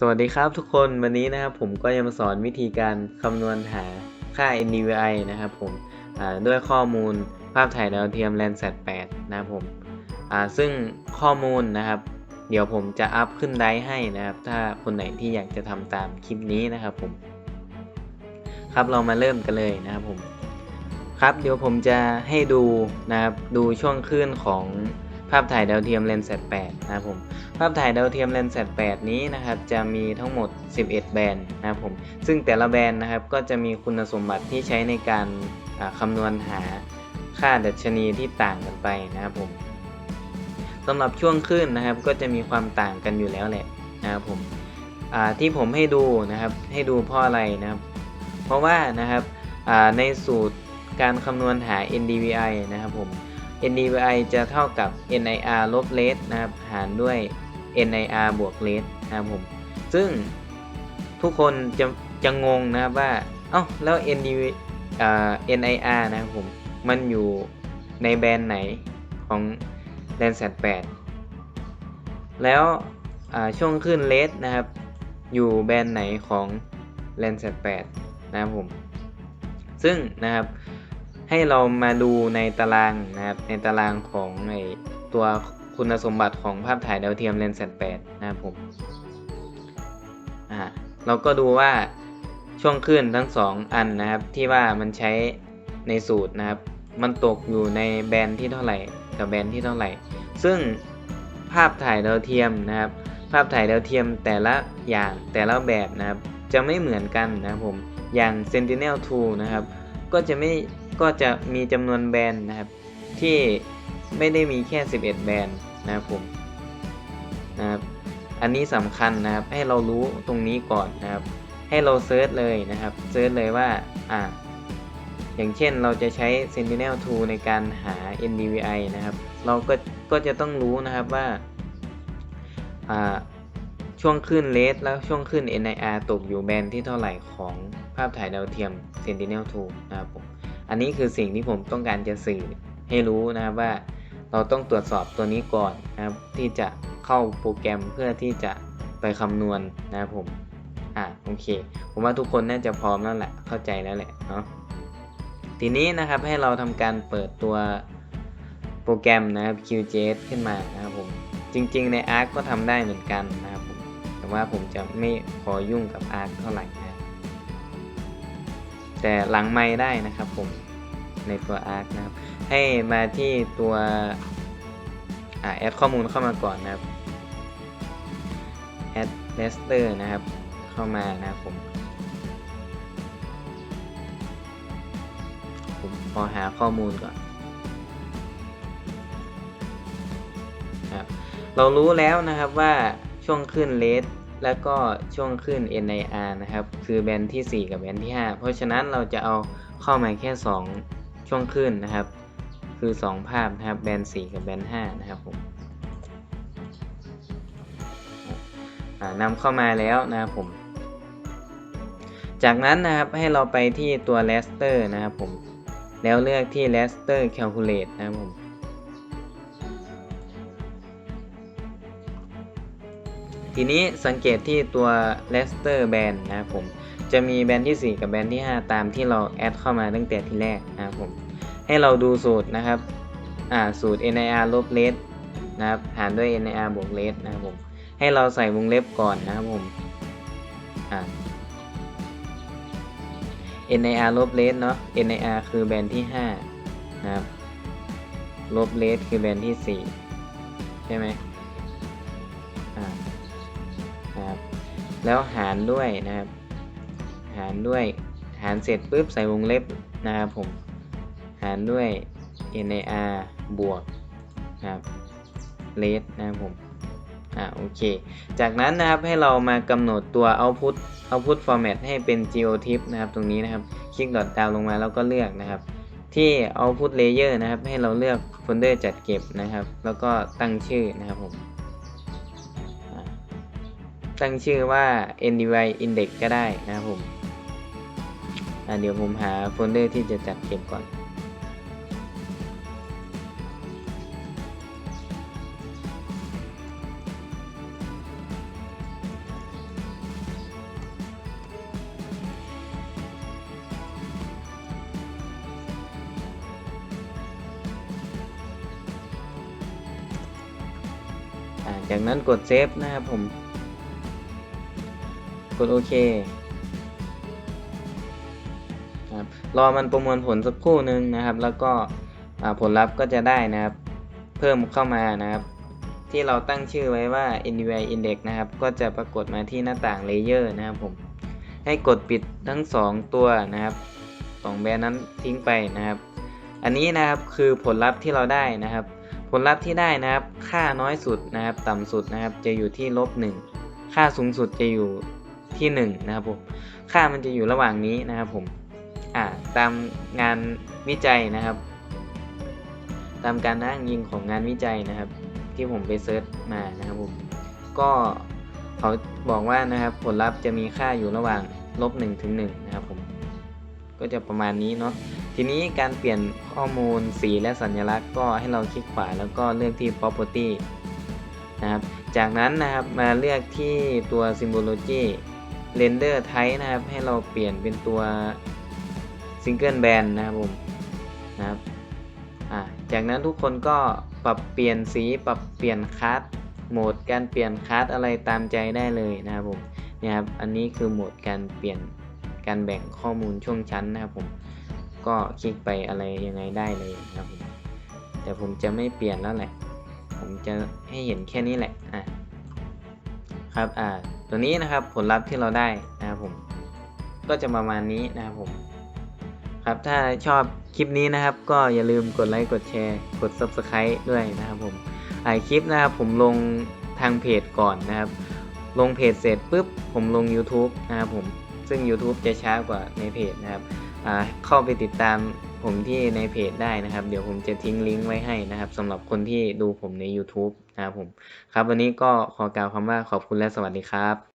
สวัสดีครับทุกคนวันนี้นะครับผมก็จะมาสอนวิธีการคำนวณหาค่า NDVI นะครับผมด้วยข้อมูลภาพถ่ายดาวเทียม Landsat 8 นะครับผมซึ่งข้อมูลนะครับ เดี๋ยวผมจะอัพขึ้นไดให้นะครับ ถ้าคนไหนที่อยากจะทำตามคลิปนี้นะครับผม ครับเรามาเริ่มกันเลยนะครับผม ครับเดี๋ยวผมจะให้ดูนะครับดูช่วงคลื่นของ ภาพถ่ายดาวเทียม Landsat 8นะครับผม ภาพถ่ายดาวเทียม Landsat 8นี้นะครับจะมีทั้งหมด 11 แบรนด์นะครับผม ซึ่งแต่ละแบรนด์นะครับก็จะมีคุณสมบัติที่ใช้ในการอ่าคำนวณหาค่าดัชนีที่ต่างกันไปนะครับผมสำหรับช่วงคลื่นนะครับก็จะมีความต่างกันอยู่แล้วแหละนะครับผมที่ผมให้ดูนะครับให้ดูเพราะอะไรนะครับ เพราะว่านะครับในสูตรการคำนวณหา NDVI นะครับผม NDVI จะเท่ากับ NIR ลบ rate นะครับ หารด้วย NIR บวก rate นะครับผม ซึ่งทุกคนจะจะงงนะครับว่า เอ้า แล้ว NDV อ่า NIR นะครับผม มันอยู่ในแบรนด์ไหนของ Landsat 8 แล้วช่วงขึ้น rate นะครับ อยู่แบรนด์ไหนของ Landsat 8 นะครับผม ซึ่งนะครับ ให้เรามาดูในตารางนะครับในตารางของไอตัวคุณสมบัติของภาพถ่ายดาวเทียม Landsat 8นะครับผมอ่าเราก็ดูว่าช่วงคลื่นทั้งสองอันนะครับ ที่ว่ามันใช้ในสูตรนะครับ มันตกอยู่ในแบนด์ที่เท่าไหร่ กับแบนด์ที่เท่าไหร่ ซึ่งภาพถ่ายดาวเทียมนะครับ ภาพถ่ายดาวเทียมแต่ละอย่างแต่ละแบบนะครับ จะไม่เหมือนกันนะครับผมอย่าง Sentinel-2 นะครับ ก็จะไม่ ก็จะมีจำนวนแบรนด์นะครับ ที่ไม่ได้มีแค่ 11 แบรนด์นะครับผมนะครับอันนี้สำคัญนะครับให้เรารู้ตรงนี้ก่อนนะครับ ให้เราเซิร์ชเลยนะครับเซิร์ชเลยว่าอ่าอย่างเช่นเราจะใช้ Sentinel-2 ในการหา NDVI นะครับ เราก็ก็จะต้องรู้นะครับว่าอ่าช่วงขึ้นเลสแล้วช่วงขึ้น NIR ตกอยู่แบรนด์ที่เท่าไหร่ของภาพถ่ายดาวเทียม Sentinel-2 นะครับผม อันนี้คือสิ่งที่ผมต้องการจะสื่อให้รู้นะครับว่าเราต้องตรวจสอบตัวนี้ก่อนนะครับที่จะเข้าโปรแกรมเพื่อที่จะไปคำนวณนะครับผมอ่าโอเค ผมว่าทุกคนน่าจะพร้อมแล้วแหละเข้าใจแล้วแหละเนาะทีนี้นะครับให้เราทำการเปิดตัวโปรแกรมนะครับ QGIS ขึ้นมานะครับผมจริงๆใน Arc ก็ทำได้เหมือนกันนะครับผมแต่ว่าผมจะไม่ขอยุ่งกับ Arc เท่าไหร่นะ แต่หลังไม่ได้นะครับผมในตัว Arc นะครับ ให้มาที่ตัวอแอดข้อมูลเข้ามาก่อนนะครับแอด Master นะครับ เข้ามานะครับผมผมขอหาข้อมูลก่อนครับเรารู้แล้วนะครับว่าช่วงขึ้นเลส แล้วก็ช่วงขึ้น NIR นะครับ คือแบนที่ 4 กับแบนที่ 5 เพราะฉะนั้นเราจะเอาเข้ามาแค่ 2 ช่วงขึ้นนะครับ คือ 2 ภาพนะครับแบนด4กับแบนด5นะครับผมนำเข้ามาแล้วนะครับผม จากนั้นนะครับให้เราไปที่ตัว raster นะครับผม แล้วเลือกที่ raster calculate นะครับผม ทีนี้สังเกตที่ตัว raster band นะครับผม จะมีแบนด์ที่ 4 กับแบนด์ที่ 5 ตามที่เราแอดเข้ามาตั้งแต่ที่แรกนะครับผม ให้เราดูสูตรนะครับ อ่า สูตร NIR ลบ rate นะครับ หารด้วย NIR บวก rate นะครับผม ให้เราใส่วงเล็บก่อนนะครับผม อ่า NIR ลบ rate เนาะ NIR คือแบนด์ที่ 5 นะครับ ลบ rate คือแบนด์ที่ 4 ใช่ไหม แล้วหารด้วยนะครับ หารด้วยหารเสร็จปุ๊บใส่วงเล็บนะครับผม หารด้วย NIR บวกนะครับ rate นะครับผมอ่าโอเค จากนั้นนะครับให้เรามากำหนดตัว output output format ให้เป็น geotip นะครับตรงนี้นะครับ คลิกดอทดาวลงมาแล้วก็เลือกนะครับ ที่ output layer นะครับ ให้เราเลือกโฟลเดอร์จัดเก็บนะครับ แล้วก็ตั้งชื่อนะครับผม ตั้งชื่อว่า NDVI Index ก็ได้นะครับผมเดี๋ยวผมหาโฟลเดอร์ที่จะจัดเก็บก่อนจากนั้นกดเซฟนะครับผม กดโอเคครับรอมันประมวลผลสักครู่หนึ่งนะครับ แล้วก็ผลลัพธ์ก็จะได้นะครับ เพิ่มเข้ามานะครับ ที่เราตั้งชื่อไว้ว่า NVI Index นะครับ ก็จะปรากฏมาที่หน้าต่าง Layer นะครับผมให้กดปิดทั้ง 2 ตัวนะครับสองแบรนด์นั้นทิ้งไปนะครับ อันนี้นะครับคือผลลัพธ์ที่เราได้นะครับ ผลลัพธ์ที่ได้นะครับ ค่าน้อยสุดนะครับ ต่ำสุดนะครับ จะอยู่ที่ลบ1ค่าสูงสุดจะอยู่ ที่1นะครับผมค่ามันจะอยู่ระหว่างนี้นะครับผมอ่าตามงานวิจัยนะครับ ตามการอ้างอิงของงานวิจัยนะครับ ที่ผมไปเซิร์ชมานะครับผมก็เขาบอกว่านะครับผลลัพธ์จะมีค่าอยู่ระหว่างลบ1ถึง1นะครับผมก็จะประมาณนี้เนาะทีนี้การเปลี่ยนข้อมูลสีและสัญลักษณ์ก็ให้เราคลิกขวาแล้วก็เลือกที่ property นะครับ จากนั้นนะครับมาเลือกที่ตัว symbology render type นะครับ ให้เราเปลี่ยนเป็นตัว single band นะครับผมนะครับจากนั้นทุกคนก็ปรับเปลี่ยนสีปรับเปลี่ยนคัสโหมดการเปลี่ยนคัสอะไรตามใจได้เลยนะครับผมเนี่ยครับอันนี้คือโหมดการเปลี่ยนการแบ่งข้อมูลช่วงชั้นนะครับผมก็คลิกไปอะไรยังไงได้เลยนะครับผมแต่ผมจะไม่เปลี่ยนแล้วแหละ ผมจะให้เห็นแค่นี้แหละอะครับอ่า ตัวนี้นะครับผลลัพธ์ที่เราได้นะครับผมก็จะประมาณนี้นะครับผมครับถ้าชอบคลิปนี้นะครับ ก็อย่าลืมกดไลค์กดแชร์ กด Subscribe ด้วยนะครับผมหลายคลิปนะครับผมลงทางเพจก่อนนะครับ ลงเพจเสร็จปุ๊บผมลง YouTube นะครับผมซึ่ง YouTube จะช้ากว่าในเพจนะครับ เข้าไปติดตามผมที่ในเพจได้นะครับ เดี๋ยวผมจะทิ้งลิงก์ไว้ให้นะครับสำหรับคนที่ดูผมใน YouTube นะครับผม ครับวันนี้ก็ขอกล่าวคำว่าขอบคุณและสวัสดีครับ